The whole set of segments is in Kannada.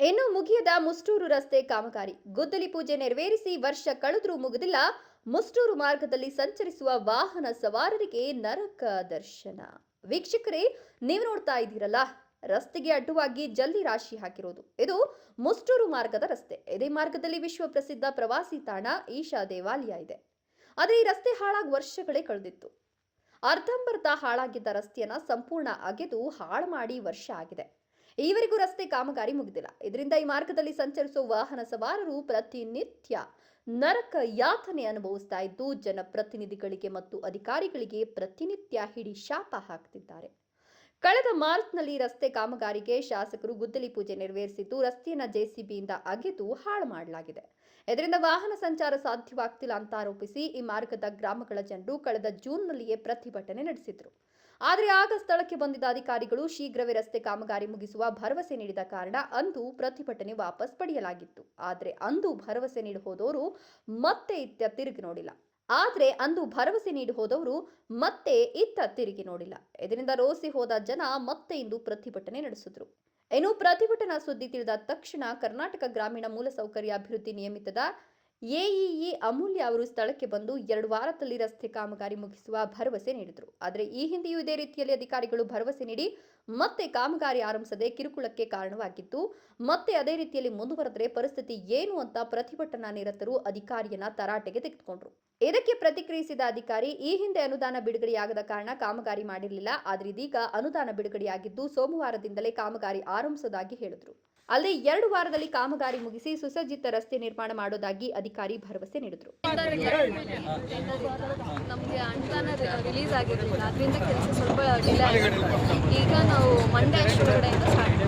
ಇನ್ನು ಮುಗಿಯದ ಮುಸ್ಟೂರು ರಸ್ತೆ ಕಾಮಗಾರಿ. ಗುದ್ದಲಿ ಪೂಜೆ ನೆರವೇರಿಸಿ ವರ್ಷ ಕಳೆದರೂ ಮುಗಿದಿಲ್ಲ. ಮುಸ್ಟೂರು ಮಾರ್ಗದಲ್ಲಿ ಸಂಚರಿಸುವ ವಾಹನ ಸವಾರರಿಗೆ ನರಕ ದರ್ಶನ. ವೀಕ್ಷಕರೇ, ನೀವು ನೋಡ್ತಾ ಇದ್ದೀರಲ್ಲ, ರಸ್ತೆಗೆ ಅಡ್ಡವಾಗಿ ಜಲ್ಲಿ ರಾಶಿ ಹಾಕಿರೋದು. ಇದು ಮುಸ್ಟೂರು ಮಾರ್ಗದ ರಸ್ತೆ. ಇದೇ ಮಾರ್ಗದಲ್ಲಿ ವಿಶ್ವ ಪ್ರಸಿದ್ಧ ಪ್ರವಾಸಿ ತಾಣ ಈಶಾ ದೇವಾಲಯ ಇದೆ. ಆದರೆ ಈ ರಸ್ತೆ ಹಾಳಾಗಿ ವರ್ಷಗಳೇ ಕಳೆದಿತ್ತು. ಅರ್ಧಂಬರ್ಧ ಹಾಳಾಗಿದ್ದ ರಸ್ತೆಯನ್ನ ಸಂಪೂರ್ಣ ಅಗೆದು ಹಾಳು ಮಾಡಿ ವರ್ಷ ಆಗಿದೆ. ಈವರೆಗೂ ರಸ್ತೆ ಕಾಮಗಾರಿ ಮುಗಿದಿಲ್ಲ. ಇದರಿಂದ ಈ ಮಾರ್ಗದಲ್ಲಿ ಸಂಚರಿಸುವ ವಾಹನ ಸವಾರರು ಪ್ರತಿನಿತ್ಯ ನರಕ ಯಾತನೆ ಅನುಭವಿಸ್ತಾ ಇದ್ದು, ಜನಪ್ರತಿನಿಧಿಗಳಿಗೆ ಮತ್ತು ಅಧಿಕಾರಿಗಳಿಗೆ ಪ್ರತಿನಿತ್ಯ ಹಿಡಿ ಶಾಪ ಹಾಕ್ತಿದ್ದಾರೆ. ಕಳೆದ ಮಾರ್ಚ್ನಲ್ಲಿ ರಸ್ತೆ ಕಾಮಗಾರಿಗೆ ಶಾಸಕರು ಗುದ್ದಲಿ ಪೂಜೆ ನೆರವೇರಿಸಿದ್ದು, ರಸ್ತೆಯನ್ನ ಜೆಸಿಬಿಯಿಂದ ಅಗೆದು ಹಾಳು ಮಾಡಲಾಗಿದೆ. ಇದರಿಂದ ವಾಹನ ಸಂಚಾರ ಸಾಧ್ಯವಾಗ್ತಿಲ್ಲ ಅಂತ ಆರೋಪಿಸಿ ಈ ಮಾರ್ಗದ ಗ್ರಾಮಗಳ ಜನರು ಕಳೆದ ಜೂನ್ನಲ್ಲಿಯೇ ಪ್ರತಿಭಟನೆ ನಡೆಸಿದ್ರು. ಆದರೆ ಆಗ ಸ್ಥಳಕ್ಕೆ ಬಂದಿದ್ದ ಅಧಿಕಾರಿಗಳು ಶೀಘ್ರವೇ ರಸ್ತೆ ಕಾಮಗಾರಿ ಮುಗಿಸುವ ಭರವಸೆ ನೀಡಿದ ಕಾರಣ ಅಂದು ಪ್ರತಿಭಟನೆ ವಾಪಸ್ ಪಡೆಯಲಾಗಿತ್ತು. ಆದರೆ ಅಂದು ಭರವಸೆ ನೀಡಿ ಹೋದವರು ಮತ್ತೆ ಇತ್ತ ತಿರುಗಿ ನೋಡಿಲ್ಲ. ಆದರೆ ಅಂದು ಭರವಸೆ ನೀಡಿ ಹೋದವರು ಮತ್ತೆ ಇತ್ತ ತಿರುಗಿ ನೋಡಿಲ್ಲ. ಇದರಿಂದ ರೋಸಿ ಹೋದ ಜನ ಮತ್ತೆ ಇಂದು ಪ್ರತಿಭಟನೆ ನಡೆಸಿದ್ರು. ಇನ್ನು ಪ್ರತಿಭಟನಾ ಸುದ್ದಿ ತಿಳಿದ ತಕ್ಷಣ ಕರ್ನಾಟಕ ಗ್ರಾಮೀಣ ಮೂಲಸೌಕರ್ಯ ಅಭಿವೃದ್ಧಿ ನಿಯಮಿತದ ಎಇಇ ಅಮೂಲ್ಯ ಅವರು ಸ್ಥಳಕ್ಕೆ ಬಂದು ಎರಡು ವಾರದಲ್ಲಿ ರಸ್ತೆ ಕಾಮಗಾರಿ ಮುಗಿಸುವ ಭರವಸೆ ನೀಡಿದರು. ಆದರೆ ಈ ಹಿಂದೆಯೂ ಇದೇ ರೀತಿಯಲ್ಲಿ ಅಧಿಕಾರಿಗಳು ಭರವಸೆ ನೀಡಿ ಮತ್ತೆ ಕಾಮಗಾರಿ ಆರಂಭಿಸದೆ ಕಿರುಕುಳಕ್ಕೆ ಕಾರಣವಾಗಿತ್ತು ಮತ್ತೆ ಅದೇ ರೀತಿಯಲ್ಲಿ ಮುಂದುವರೆದರೆ ಪರಿಸ್ಥಿತಿ ಏನು ಅಂತ ಪ್ರತಿಭಟನಾ ನಿರತರು ಅಧಿಕಾರಿಯನ್ನ ತರಾಟೆಗೆ ತೆಗೆದುಕೊಂಡ್ರು. ಇದಕ್ಕೆ ಪ್ರತಿಕ್ರಿಯಿಸಿದ ಅಧಿಕಾರಿ, ಈ ಹಿಂದೆ ಅನುದಾನ ಬಿಡುಗಡೆಯಾಗದ ಕಾರಣ ಕಾಮಗಾರಿ ಮಾಡಿರಲಿಲ್ಲ. ಆದರೆ ಇದೀಗ ಅನುದಾನ ಬಿಡುಗಡೆಯಾಗಿದ್ದು ಸೋಮವಾರದಿಂದಲೇ ಕಾಮಗಾರಿ ಆರಂಭಿಸೋದಾಗಿ ಹೇಳಿದರು. ಅಲ್ಲದೆ ಎರಡು ವಾರದಲ್ಲಿ ಕಾಮಗಾರಿ ಮುಗಿಸಿ ಸುಸಜ್ಜಿತ ರಸ್ತೆ ನಿರ್ಮಾಣ ಮಾಡೋದಾಗಿ ಅಧಿಕಾರಿ ಭರವಸೆ ನೀಡಿದರು. ನಮಗೆ ಅನುದಾನ ರಿಲೀಸ್ ಆಗಿರಲಿಲ್ಲ ಅದರಿಂದ ಕೆಲಸ ಸ್ವಲ್ಪ ಡಿಲೇ ಈಗ ನಾವು ಮಂಡ್ಯ ಬಿಡುಗಡೆಯಿಂದ ಸ್ಟಾರ್ಟ್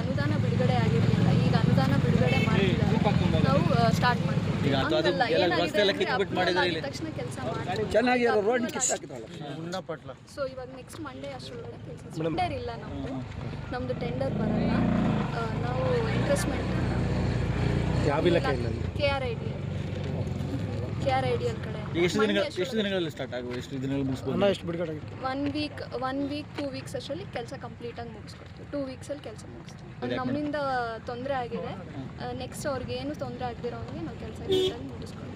ಅನುದಾನ ಬಿಡುಗಡೆ ಆಗಿರಲಿಲ್ಲ ಈಗ ಅನುದಾನ ಬಿಡುಗಡೆ ಮಾಡಿಲ್ಲ ನಾವು ಸ್ಟಾರ್ಟ್ ಮಾಡ್ತೀವಿ. ಈಗ ಐಡಿಯಲ್ ರೋಡ್ ಸೊ ಇವಾಗ ನೆಕ್ಸ್ಟ್ ಮಂಡೇ ಕೆಲಸ ಟೆಂಡರ್ ಇಲ್ಲ ನಮ್ಮದು ನಮ್ಮದು ಟೆಂಡರ್ ಬರಲ್ಲ. ನಾವು ಇಂಟ್ರೆಸ್ಟ್ಮೆಂಟ್ ಇಲ್ಲ K R I D K R I D L ಕಡೆ. ಎಷ್ಟು ದಿನಗಳ ಎಷ್ಟು ದಿನಗಳಲ್ಲಿ ಸ್ಟಾರ್ಟ್ ಆಗುವ? ಎಷ್ಟು ದಿನಗಳು ಹಣ ಮುಗಿಸ್ಬೋದು ಎಷ್ಟು ಬಿಡುಗಡೆ ಆಗಿತ್ತು one week one week two weeks ಅಷ್ಟರಲ್ಲಿ ಕೆಲಸ ಕಂಪ್ಲೀಟಾಗಿ ಮುಗಿಸ್ಕೊಡ್ತೀವಿ. ಟೂ ವೀಕ್ಸಲ್ಲಿ ಕೆಲಸ ಮುಗಿಸ್ತೀವಿ. ನಮ್ಮಿಂದ ತೊಂದರೆ ಆಗಿದೆ. ನೆಕ್ಸ್ಟ್ ಅವ್ರಿಗೆ ಏನು ತೊಂದರೆ ಆಗದಿರೋಂಗೆ ನಾವು ಕೆಲಸ ಮುಗಿಸ್ಕೊಡ್ತೀವಿ.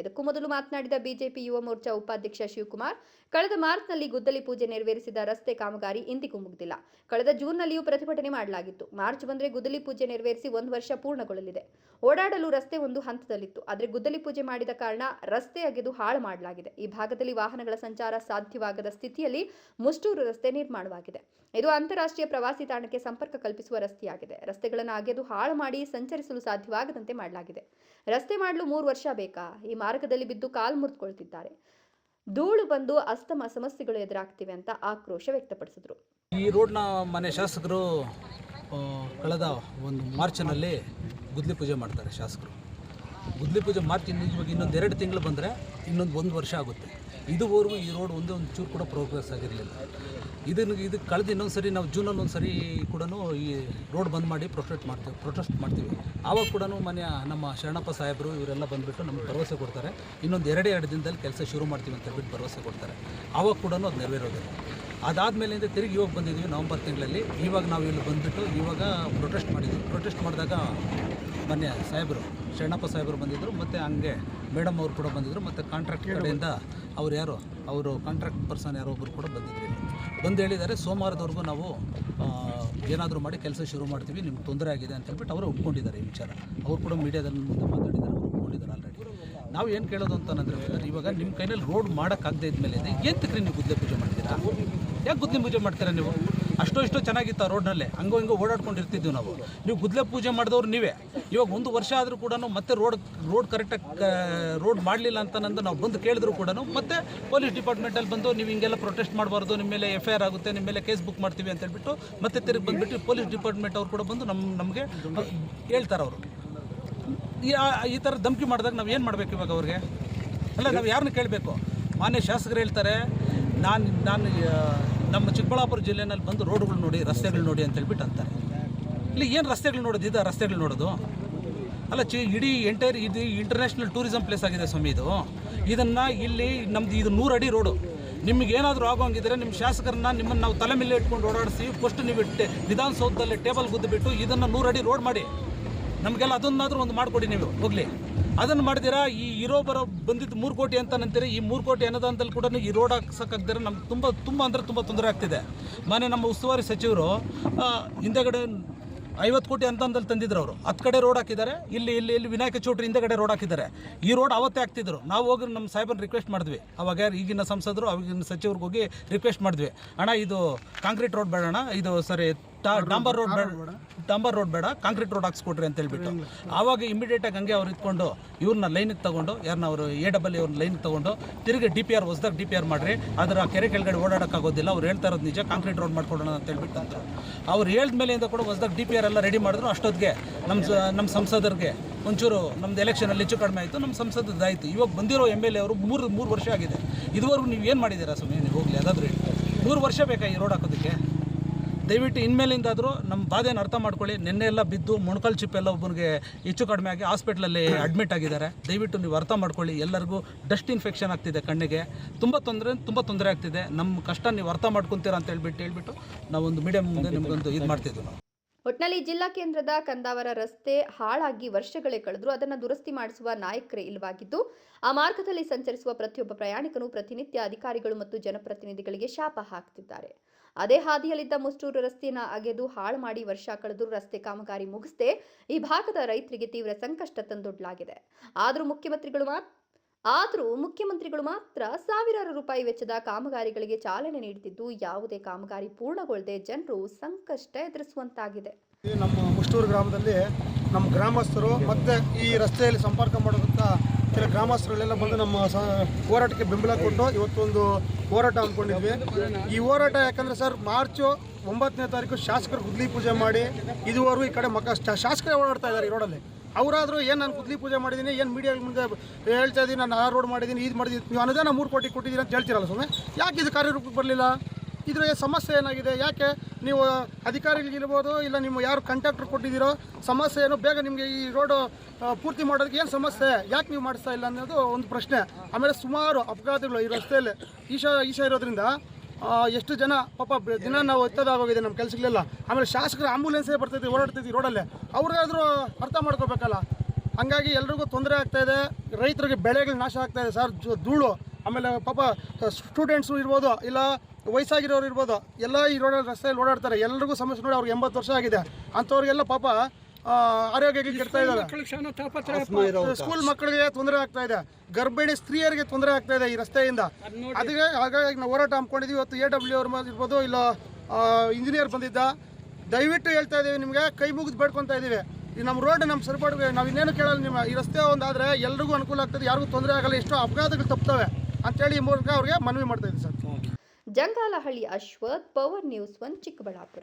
ಇದಕ್ಕೂ ಮೊದಲು ಮಾತನಾಡಿದ ಬಿಜೆಪಿ ಯುವ ಮೋರ್ಚಾ ಉಪಾಧ್ಯಕ್ಷ ಶಿವಕುಮಾರ್, ಕಳೆದ ಮಾರ್ಚ್ನಲ್ಲಿ ಗುದ್ದಲಿ ಪೂಜೆ ನೆರವೇರಿಸಿದ ರಸ್ತೆ ಕಾಮಗಾರಿ ಇಂದಿಗೂ ಮುಗಿದಿಲ್ಲ. ಕಳೆದ ಜೂನ್ನಲ್ಲಿಯೂ ಪ್ರತಿಭಟನೆ ಮಾಡಲಾಗಿತ್ತು. ಮಾರ್ಚ್ ಬಂದರೆ ಗುದ್ದಲಿ ಪೂಜೆ ನೆರವೇರಿಸಿ ಒಂದು ವರ್ಷ ಪೂರ್ಣಗೊಳ್ಳಲಿದೆ. ಓಡಾಡಲು ರಸ್ತೆ ಒಂದು ಹಂತದಲ್ಲಿತ್ತು. ಆದರೆ ಗುದ್ದಲಿ ಪೂಜೆ ಮಾಡಿದ ಕಾರಣ ರಸ್ತೆ ಅಗೆದು ಹಾಳು ಮಾಡಲಾಗಿದೆ. ಈ ಭಾಗದಲ್ಲಿ ವಾಹನಗಳ ಸಂಚಾರ ಸಾಧ್ಯವಾಗದ ಸ್ಥಿತಿಯಲ್ಲಿ ಮುಷ್ಟೂರು ರಸ್ತೆ ನಿರ್ಮಾಣವಾಗಿದೆ. ಇದು ಅಂತಾರಾಷ್ಟ್ರೀಯ ಪ್ರವಾಸಿ ತಾಣಕ್ಕೆ ಸಂಪರ್ಕ ಕಲ್ಪಿಸುವ ರಸ್ತೆಯಾಗಿದೆ. ರಸ್ತೆಗಳನ್ನು ಅಗೆದು ಹಾಳು ಮಾಡಿ ಸಂಚರಿಸಲು ಸಾಧ್ಯವಾಗದಂತೆ ಮಾಡಲಾಗಿದೆ. ರಸ್ತೆ ಮಾಡಲು ಮೂರು ವರ್ಷ ಬೇಕಾ? ಈ ಮಾರ್ಗದಲ್ಲಿ ಬಿದ್ದು ಕಾಲು ಮುರಿದುಕೊಳ್ತಿದ್ದಾರೆ. ಧೂಳು ಬಂದು ಅಸ್ತಮ ಸಮಸ್ಯೆಗಳು ಎದುರಾಗ್ತಿವೆ ಅಂತ ಆಕ್ರೋಶ ವ್ಯಕ್ತಪಡಿಸಿದ್ರು. ಈ ರೋಡ್ನ ಮನೆ ಶಾಸಕರು ಕಳೆದ ಒಂದು ಮಾರ್ಚ್ನಲ್ಲಿ ಗುದ್ಲಿ ಪೂಜೆ ಮಾಡ್ತಾರೆ ಶಾಸಕರು. ಗುದ್ಲಿ ಪೂಜೆ ಮಾರ್ಚ್ ಇವಾಗ ಇನ್ನೊಂದು ಎರಡು ತಿಂಗಳು ಬಂದರೆ ಇನ್ನೊಂದು ಒಂದು ವರ್ಷ ಆಗುತ್ತೆ. ಇದುವರೆಗೂ ಈ ರೋಡ್ ಒಂದೇ ಒಂದು ಚೂರು ಕೂಡ ಪ್ರೋಗ್ರೆಸ್ ಆಗಿರಲಿಲ್ಲ. ಇದನ್ನು, ಇದು ಕಳೆದ ಇನ್ನೊಂದು ಸರಿ ನಾವು ಜೂನಲ್ಲಿ ಒಂದು ಸರಿ ಕೂಡ ಈ ರೋಡ್ ಬಂದ್ ಮಾಡಿ ಪ್ರೊಟೆಸ್ಟ್ ಮಾಡ್ತೀವಿ ಪ್ರೊಟೆಸ್ಟ್ ಮಾಡ್ತೀವಿ. ಆವಾಗ ಕೂಡ ಮನೆಯ ನಮ್ಮ ಶರಣಪ್ಪ ಸಾಹೇಬರು ಇವರೆಲ್ಲ ಬಂದುಬಿಟ್ಟು ನಮ್ಗೆ ಭರವಸೆ ಕೊಡ್ತಾರೆ. ಇನ್ನೊಂದು ಎರಡೇ, ಎರಡು ದಿನದಲ್ಲಿ ಕೆಲಸ ಶುರು ಮಾಡ್ತೀವಿ ಅಂತ ಹೇಳ್ಬಿಟ್ಟು ಭರವಸೆ ಕೊಡ್ತಾರೆ. ಆವಾಗ ಕೂಡ ಅದು ನೆರವೇರೋದಿಲ್ಲ. ಅದಾದಮೇಲಿಂದ ತಿರುಗಿ ಇವಾಗ ಬಂದಿದ್ದೀವಿ ನವಂಬರ್ ತಿಂಗಳಲ್ಲಿ. ಇವಾಗ ನಾವು ಇಲ್ಲಿ ಬಂದುಬಿಟ್ಟು ಇವಾಗ ಪ್ರೊಟೆಸ್ಟ್ ಮಾಡಿದ್ದೀವಿ ಪ್ರೊಟೆಸ್ಟ್ ಮಾಡಿದಾಗ ಮೊನ್ನೆ ಸಾಹೇಬರು ಶರಣಪ್ಪ ಸಾಹೇಬರು ಬಂದಿದ್ದರು ಮತ್ತು ಹಂಗೆ ಮೇಡಮ್ ಅವರು ಕೂಡ ಬಂದಿದ್ದರು ಮತ್ತು ಕಾಂಟ್ರಾಕ್ಟ್ ಕಡೆಯಿಂದ ಅವ್ರು ಯಾರು ಅವರು ಕಾಂಟ್ರಾಕ್ಟ್ ಪರ್ಸನ್ ಯಾರೋ ಒಬ್ಬರು ಕೂಡ ಬಂದಿದ್ದರು. ಬಂದು ಹೇಳಿದ್ದಾರೆ ಸೋಮವಾರದವರೆಗೂ ನಾವು ಏನಾದರೂ ಮಾಡಿ ಕೆಲಸ ಶುರು ಮಾಡ್ತೀವಿ ನಿಮ್ಗೆ ತೊಂದರೆ ಆಗಿದೆ ಅಂತ ಹೇಳ್ಬಿಟ್ಟು ಅವರು ಒಪ್ಕೊಂಡಿದ್ದಾರೆ ಈ ವಿಚಾರ. ಅವ್ರು ಕೂಡ ಮೀಡಿಯಾದಲ್ಲಿ ಮುಂದೆ ಮಾತಾಡಿದ್ದಾರೆ ಅವರು ಒಪ್ಕೊಂಡಿದ್ದಾರೆ ಆಲ್ರೆಡಿ ನಾವು ಏನು ಕೇಳೋದು ಅಂತಂದ್ರೆ ಇವಾಗ ನಿಮ್ಮ ಕೈನಲ್ಲಿ ರೋಡ್ ಮಾಡೋಕ್ಕಾಗದೇ ಇದ್ಮೇಲೆ ಎಂತಕ್ರಿ ನೀವು ಗುದ್ದೆ ಪೂಜೆ ಮಾಡ್ತೀರಾ? ಯಾಕೆ ಗುದ್ದೆ ಪೂಜೆ ಮಾಡ್ತೀರಾ ನೀವು? ಅಷ್ಟೋ ಇಷ್ಟೋ ಚೆನ್ನಾಗಿತ್ತು ಆ ರೋಡ್ನಲ್ಲಿ. ಹಂಗೋ ಹಿಂಗೋ ಓಡಾಡ್ಕೊಂಡು ಇರ್ತಿದ್ವಿ ನಾವು. ನೀವು ಗುದ್ಲೆ ಪೂಜೆ ಮಾಡಿದವ್ರು ನೀವೇ. ಇವಾಗ ಒಂದು ವರ್ಷ ಆದರೂ ಕೂಡ ಮತ್ತೆ ರೋಡ್ ರೋಡ್ ಕರೆಕ್ಟಾಗಿ ರೋಡ್ ಮಾಡಲಿಲ್ಲ ಅಂತ ನಂದು ನಾವು ಬಂದು ಕೇಳಿದ್ರು ಕೂಡ ಮತ್ತೆ ಪೊಲೀಸ್ ಡಿಪಾರ್ಟ್ಮೆಂಟಲ್ಲಿ ಬಂದು ನೀವು ಹಿಂಗೆಲ್ಲ ಪ್ರೊಟೆಸ್ಟ್ ಮಾಡಬಾರ್ದು, ನಿಮ್ಮ ಮೇಲೆ ಎಫ್ ಐ ಆಗುತ್ತೆ, ನಿಮ್ಮ ಮೇಲೆ ಕೇಸ್ ಬುಕ್ ಮಾಡ್ತೀವಿ ಅಂತ ಹೇಳ್ಬಿಟ್ಟು ಮತ್ತೆ ತಿರುಗಿ ಬಂದುಬಿಟ್ಟು ಪೊಲೀಸ್ ಡಿಪಾರ್ಟ್ಮೆಂಟ್ ಅವ್ರು ಕೂಡ ಬಂದು ನಮ್ಮ ನಮಗೆ ಹೇಳ್ತಾರೆ ಅವರು. ಈ ಥರ ಧಮಕಿ ಮಾಡಿದಾಗ ನಾವು ಏನು ಮಾಡಬೇಕು ಇವಾಗ ಅವ್ರಿಗೆ? ಅಲ್ಲ, ನಾವು ಯಾರನ್ನ ಕೇಳಬೇಕು? ಮಾನ್ಯ ಶಾಸಕರು ಹೇಳ್ತಾರೆ, ನಾನು ನಾನು ನಮ್ಮ ಚಿಕ್ಕಬಳ್ಳಾಪುರ ಜಿಲ್ಲೆನಲ್ಲಿ ಬಂದು ರೋಡ್ಗಳು ನೋಡಿ, ರಸ್ತೆಗಳು ನೋಡಿ ಅಂತ ಹೇಳ್ಬಿಟ್ಟು ಅಂತಾರೆ. ಇಲ್ಲಿ ಏನು ರಸ್ತೆಗಳು ನೋಡೋದು? ಇದು ರಸ್ತೆಗಳು ನೋಡೋದು? ಅಲ್ಲ ಚಿ, ಇಡೀ ಎಂಟೈರ್, ಇದು ಇಂಟರ್ನ್ಯಾಷನಲ್ ಟೂರಿಸಂ ಪ್ಲೇಸ್ ಆಗಿದೆ ಸ್ವಾಮಿ ಇದು. ಇದನ್ನು ಇಲ್ಲಿ ನಮ್ದು ಇದು ನೂರು ಅಡಿ ರೋಡು. ನಿಮ್ಗೆ ಏನಾದರೂ ಆಗೋಂಗಿದ್ರೆ ನಿಮ್ಮ ಶಾಸಕರನ್ನ ನಿಮ್ಮನ್ನು ನಾವು ತಲೆ ಮೇಲೆ ಇಟ್ಕೊಂಡು ಓಡಾಡಿಸಿ ಫಸ್ಟ್ ನೀವು ಟೆ, ವಿಧಾನಸೌಧದಲ್ಲಿ ಟೇಬಲ್ ಗುದ್ದುಬಿಟ್ಟು ಇದನ್ನು ಅಡಿ ರೋಡ್ ಮಾಡಿ. ನಮಗೆಲ್ಲ ಅದನ್ನಾದರೂ ಒಂದು ಮಾಡಿಕೊಡಿ ನೀವು, ಹೋಗಲಿ. ಅದನ್ನು ಮಾಡಿದಿರಾ ಈ ಇರೋ ಬರೋ ಬಂದಿದ್ದು ಮೂರು ಕೋಟಿ ಅಂತ ನಂತೀರಿ. ಈ ಮೂರು ಕೋಟಿ ಅನುದಾನದಲ್ಲಿ ಕೂಡ ಈ ರೋಡ್ ಹಾಕ್ಸೋಕ್ಕಾಗ್ದಿರ ನಮ್ಗೆ ತುಂಬ ತುಂಬ ಅಂದರೆ ತುಂಬ ತೊಂದರೆ ಆಗ್ತಿದೆ. ಮನೆ ನಮ್ಮ ಉಸ್ತುವಾರಿ ಸಚಿವರು ಹಿಂದೆಗಡೆ ಐವತ್ತು ಕೋಟಿ ಅನುದಾನದಲ್ಲಿ ತಂದಿದ್ರು ಅವರು. ಹತ್ತು ಕಡೆ ರೋಡ್ ಹಾಕಿದ್ದಾರೆ. ಇಲ್ಲಿ ಇಲ್ಲಿ ಇಲ್ಲಿ ವಿನಾಯಕ ಚೌಟ್ರಿ ಹಿಂದೆಗಡೆ ರೋಡ್ ಹಾಕಿದ್ದಾರೆ. ಈ ರೋಡ್ ಅವತ್ತೇ ಆಗ್ತಿದ್ರು ನಾವು ಹೋಗಿ ನಮ್ಮ ಸಾಹೇಬನ್ನ ರಿಕ್ವೆಸ್ಟ್ ಮಾಡಿದ್ವಿ. ಅವಾಗ ಈಗಿನ ಸಂಸದರು, ಅವಾಗಿನ ಸಚಿವ್ರಿಗೆ ಹೋಗಿ ರಿಕ್ವೆಸ್ಟ್ ಮಾಡಿದ್ವಿ. ಅಣ್ಣ, ಇದು ಕಾಂಕ್ರೀಟ್ ರೋಡ್ ಬೇಡ ಅಣ್ಣ ಇದು ಸರಿ ಡಾಂಬರ್ ರೋಡ್ ಬೇಡ. ಡಾಂಬರ್ ರೋಡ್ ಬೇಡ ಕಾಂಕ್ರೀಟ್ ರೋಡ್ ಹಾಕ್ಸ್ಕೊಡ್ರಿ ಅಂತ ಹೇಳ್ಬಿಟ್ಟು. ಆವಾಗ ಇಮಿಡಿಯೇಟಾಗಿ ಹಂಗೆ ಅವ್ರು ಇಟ್ಕೊಂಡು ಇವ್ರನ್ನ ಲೈನಿಗೆ ತಗೊಂಡು ಯಾರನ್ನ ಅವರು ಎ ಡಬಲ್ ಅವ್ರನ್ನ ಲೈನಿಗೆ ತಗೊಂಡು ತಿರುಗಿ ಡಿ ಪಿ ಆರ್ ಹೊಸ್ದಾಗ ಡಿ ಪಿ ಆರ್ ಮಾಡಿರಿ. ಅದರ ಆ ಕೆರೆ ಕೆಳಗಡೆ ಓಡಾಡೋಕ್ಕಾಗೋದಿಲ್ಲ ಅವ್ರು ಹೇಳ್ತಾ ಇರೋದು ನಿಜ ಕಾಂಕ್ರೀಟ್ ರೋಡ್ ಮಾಡ್ಕೊಡೋಣ ಅಂತ ಹೇಳ್ಬಿಟ್ಟು ಅಂತ ಅವ್ರು ಹೇಳಿದ ಮೇಲೆಯಿಂದ ಕೂಡ ಹೊಸ್ದಾಗ ಡಿ ಪಿ ಆರ್ ಎಲ್ಲ ರೆಡಿ ಮಾಡಿದ್ರು. ಅಷ್ಟೊತ್ತಿಗೆ ನಮ್ಮ ನಮ್ಮ ಸಂಸದರಿಗೆ ಒಂಚೂರು ನಮ್ದು ಎಲೆಕ್ಷನಲ್ಲಿ ಹೆಚ್ಚು ಕಡಿಮೆ ಆಯಿತು. ನಮ್ಮ ಸಂಸದದ್ದಾಯಿತು ಇವಾಗ ಬಂದಿರೋ ಎಂ ಎಲ್ ಎ ಅವರು ಮೂರು ಮೂರು ವರ್ಷ ಆಗಿದೆ. ಇದುವರೆಗೂ ನೀವು ಏನು ಮಾಡಿದ್ದೀರಾ ಸುಮ್ಮನೆ ನೀವು ಹೋಗಲಿ ಅದಾದ್ರೂ ಹೇಳಿ ಮೂರು ವರ್ಷ ಬೇಕಾ ಈ ರೋಡ್ ಹಾಕೋದಕ್ಕೆ? ದಯವಿಟ್ಟು ಇನ್ಮೇಲಿಂದಾದರೂ ನಮ್ಮ ಬಾಧೆನ ಅರ್ಥ ಮಾಡ್ಕೊಳ್ಳಿ. ನಿನ್ನೆ ಎಲ್ಲ ಬಿದ್ದು ಮೊಣಕಾಲು ಚಿಪ್ಪೆಲ್ಲ ಒಬ್ಬನಿಗೆ ಹೆಚ್ಚು ಕಡಿಮೆ ಆಗಿ ಹಾಸ್ಪಿಟ್ಲಲ್ಲಿ ಅಡ್ಮಿಟ್ ಆಗಿದ್ದಾರೆ. ದಯವಿಟ್ಟು ನೀವು ಅರ್ಥ ಮಾಡ್ಕೊಳ್ಳಿ. ಎಲ್ಲರಿಗೂ ಡಸ್ಟ್ ಇನ್ಫೆಕ್ಷನ್ ಆಗ್ತಿದೆ ಕಣ್ಣಿಗೆ. ತುಂಬ ತೊಂದರೆ ತುಂಬ ತೊಂದರೆ ಆಗ್ತಿದೆ. ನಮ್ಮ ಕಷ್ಟ ನೀವು ಅರ್ಥ ಮಾಡ್ಕೊತೀರಾ ಅಂತ ಹೇಳ್ಬಿಟ್ಟು ಹೇಳ್ಬಿಟ್ಟು ನಾವೊಂದು ಮೀಡಿಯಂ ಮುಂದೆ ನಿಮಗೊಂದು ಇದು ಮಾಡ್ತಿದ್ವಿ ನಾವು. ಒಟ್ನಲ್ಲಿ ಜಿಲ್ಲಾ ಕೇಂದ್ರದ ಕಂದಾವರ ರಸ್ತೆ ಹಾಳಾಗಿ ವರ್ಷಗಳೇ ಕಳೆದರೂ ಅದನ್ನು ದುರಸ್ತಿ ಮಾಡಿಸುವ ನಾಯಕರೇ ಇಲ್ಲವಾಗಿದ್ದು, ಆ ಮಾರ್ಗದಲ್ಲಿ ಸಂಚರಿಸುವ ಪ್ರತಿಯೊಬ್ಬ ಪ್ರಯಾಣಿಕನು ಪ್ರತಿನಿತ್ಯ ಅಧಿಕಾರಿಗಳು ಮತ್ತು ಜನಪ್ರತಿನಿಧಿಗಳಿಗೆ ಶಾಪ ಹಾಕ್ತಿದ್ದಾರೆ. ಅದೇ ಹಾದಿಯಲ್ಲಿದ್ದ ಮುಸ್ಟೂರು ರಸ್ತೆಯನ್ನು ಅಗೆದು ಹಾಳು ಮಾಡಿ ವರ್ಷ ಕಳೆದು ರಸ್ತೆ ಕಾಮಗಾರಿ ಮುಗಿಸದೆ ಈ ಭಾಗದ ರೈತರಿಗೆ ತೀವ್ರ ಸಂಕಷ್ಟ ತಂದೊಡ್ಲಾಗಿದೆ. ಆದರೂ ಮುಖ್ಯಮಂತ್ರಿಗಳು ಮಾತ್ರ ಆದರೂ ಮುಖ್ಯಮಂತ್ರಿಗಳು ಮಾತ್ರ ಸಾವಿರಾರು ರೂಪಾಯಿ ವೆಚ್ಚದ ಕಾಮಗಾರಿಗಳಿಗೆ ಚಾಲನೆ ನೀಡುತ್ತಿದ್ದು, ಯಾವುದೇ ಕಾಮಗಾರಿ ಪೂರ್ಣಗೊಳ್ಳದೆ ಜನರು ಸಂಕಷ್ಟ ಎದುರಿಸುವಂತಾಗಿದೆ. ನಮ್ಮ ಮುಷ್ಟೂರು ಗ್ರಾಮದಲ್ಲಿ ನಮ್ಮ ಗ್ರಾಮಸ್ಥರು ಮತ್ತೆ ಈ ರಸ್ತೆಯಲ್ಲಿ ಸಂಪರ್ಕ ಮಾಡುವಂಥ ಕೆಲ ಗ್ರಾಮಸ್ಥರುಗಳೆಲ್ಲ ಬಂದು ನಮ್ಮ ಹೋರಾಟಕ್ಕೆ ಬೆಂಬಲ ಕೊಟ್ಟು ಇವತ್ತೊಂದು ಹೋರಾಟ ಅಂದ್ಕೊಂಡಿದ್ವಿ. ಈ ಹೋರಾಟ ಯಾಕಂದರೆ ಸರ್, ಮಾರ್ಚು ಒಂಬತ್ತನೇ ತಾರೀಕು ಶಾಸಕರು ಗುದ್ಲಿ ಪೂಜೆ ಮಾಡಿ, ಇದುವರೆಗೂ ಈ ಕಡೆ ಮಕ್ಕ ಶಾಸಕರೇ ಓಡಾಡ್ತಾ ಇದ್ದಾರೆ ಈ ರೋಡಲ್ಲಿ. ಅವರಾದರೂ ಏನು ನಾನು ಕುದ್ಲಿ ಪೂಜೆ ಮಾಡಿದ್ದೀನಿ ಏನು ಮೀಡಿಯಾ ಮುಂದೆ ಹೇಳ್ತಾ ಇದ್ದೀನಿ ನಾನು ಆ ರೋಡ್ ಮಾಡಿದ್ದೀನಿ ಇದು ಮಾಡಿದ್ದೀನಿ ನೀವು ಅನುದಾನ ಮೂರು ಕೋಟಿ ಕೊಟ್ಟಿದ್ದೀನಿ ಅಂತ ಹೇಳ್ತೀರಲ್ಲ ಸುಮ್ಮನೆ ಯಾಕೆ ಇದು ಕಾರ್ಯರೂಪಕ್ಕೆ ಬರಲಿಲ್ಲ? ಇದರ ಸಮಸ್ಯೆ ಏನಾಗಿದೆ? ಯಾಕೆ ನೀವು ಅಧಿಕಾರಿಗಳಿರ್ಬೋದು ಇಲ್ಲ ನಿಮ್ಮ ಯಾರು ಕಾಂಟ್ರಾಕ್ಟರ್ ಕೊಟ್ಟಿದ್ದೀರೋ, ಸಮಸ್ಯೆ ಏನು? ಬೇಗ ನಿಮಗೆ ಈ ರೋಡು ಪೂರ್ತಿ ಮಾಡೋದಕ್ಕೆ ಏನು ಸಮಸ್ಯೆ? ಯಾಕೆ ನೀವು ಮಾಡಿಸ್ತಾ ಇಲ್ಲ ಅನ್ನೋದು ಒಂದು ಪ್ರಶ್ನೆ. ಆಮೇಲೆ ಸುಮಾರು ಅಪಘಾತಗಳು ಈ ರಸ್ತೆಯಲ್ಲಿ, ಈಶಾ ಈಶಾ ಇರೋದ್ರಿಂದ ಎಷ್ಟು ಜನ, ಪಾಪ ದಿನ ನಾವು ಎತ್ತದಾಗೋಗಿದೆ ನಮ್ಮ ಕೆಲಸಗಳೆಲ್ಲ. ಆಮೇಲೆ ಶಾಸಕರ ಆಂಬುಲೆನ್ಸೇ ಬರ್ತೈತಿ ಓಡಾಡ್ತೈತಿ ರೋಡಲ್ಲೇ ಅವ್ರಿಗಾದ್ರೂ ಅರ್ಥ ಮಾಡ್ಕೋಬೇಕಲ್ಲ? ಹಂಗಾಗಿ ಎಲ್ರಿಗೂ ತೊಂದರೆ ಆಗ್ತಾ ಇದೆ. ರೈತರಿಗೆ ಬೆಳೆಗಳು ನಾಶ ಆಗ್ತಾ ಇದೆ ಸರ್. ಧೂಳು. ಆಮೇಲೆ ಪಾಪ ಸ್ಟೂಡೆಂಟ್ಸು ಇರ್ಬೋದು, ಇಲ್ಲ ವಯಸ್ಸಾಗಿರೋರು ಇರ್ಬೋದು, ಎಲ್ಲ ಈ ರೋಡಲ್ಲಿ ರಸ್ತೆಯಲ್ಲಿ ಓಡಾಡ್ತಾರೆ. ಎಲ್ರಿಗೂ ಸಮಸ್ಯೆ ನೋಡಿ ಅವ್ರಿಗೆ ಎಂಬತ್ತು ವರ್ಷ ಆಗಿದೆ. ಅಂಥವ್ರಿಗೆಲ್ಲ ಪಾಪ ಆರೋಗ್ಯಕ್ಕೆ ಕೆಡ್ತಾ ಇದ್ದಾರೆ ಸ್ಕೂಲ್ ಮಕ್ಕಳಿಗೆ ತೊಂದರೆ ಆಗ್ತಾ ಇದೆ. ಗರ್ಭಿಣಿ ಸ್ತ್ರೀಯರಿಗೆ ತೊಂದರೆ ಆಗ್ತಾ ಇದೆ ಈ ರಸ್ತೆಯಿಂದ. ಅದಕ್ಕೆ ಹಾಗಾಗಿ ನಾವು ಹೋರಾಟ ಹಮ್ಮಿಕೊಂಡಿದ್ವಿ. ಇವತ್ತು ಎ ಡಬ್ಲ್ಯೂ ಅವ್ರ ಇರ್ಬೋದು ಇಲ್ಲ ಇಂಜಿನಿಯರ್ ಬಂದಿದ್ದ. ದಯವಿಟ್ಟು ಹೇಳ್ತಾ ಇದ್ದೀವಿ ನಿಮಗೆ ಕೈ ಮುಗಿದು ಬೇಡ್ಕೊತಾ ಇದ್ದೀವಿ ಈ ನಮ್ಮ ರೋಡ್ ನಮ್ಮ ಸರಿಪಾಡಿಗೆ ನಾವು ಇನ್ನೇನು ಕೇಳಲ್ಲ ನಿಮ್ಮ ಈ ರಸ್ತೆ ಒಂದಾದರೆ ಎಲ್ರಿಗೂ ಅನುಕೂಲ ಆಗ್ತದೆ ಯಾರಿಗೂ ತೊಂದರೆ ಆಗಲ್ಲ ಎಷ್ಟೋ ಅಪಘಾತಗಳು ತಪ್ತವೆ ಅಂತೇಳಿ ಈ ಮೂಲಕ ಅವ್ರಿಗೆ ಮನವಿ ಮಾಡ್ತಾ ಇದ್ದೀವಿ sir. Jangalahalli Ashwath power news one Chikkaballapur.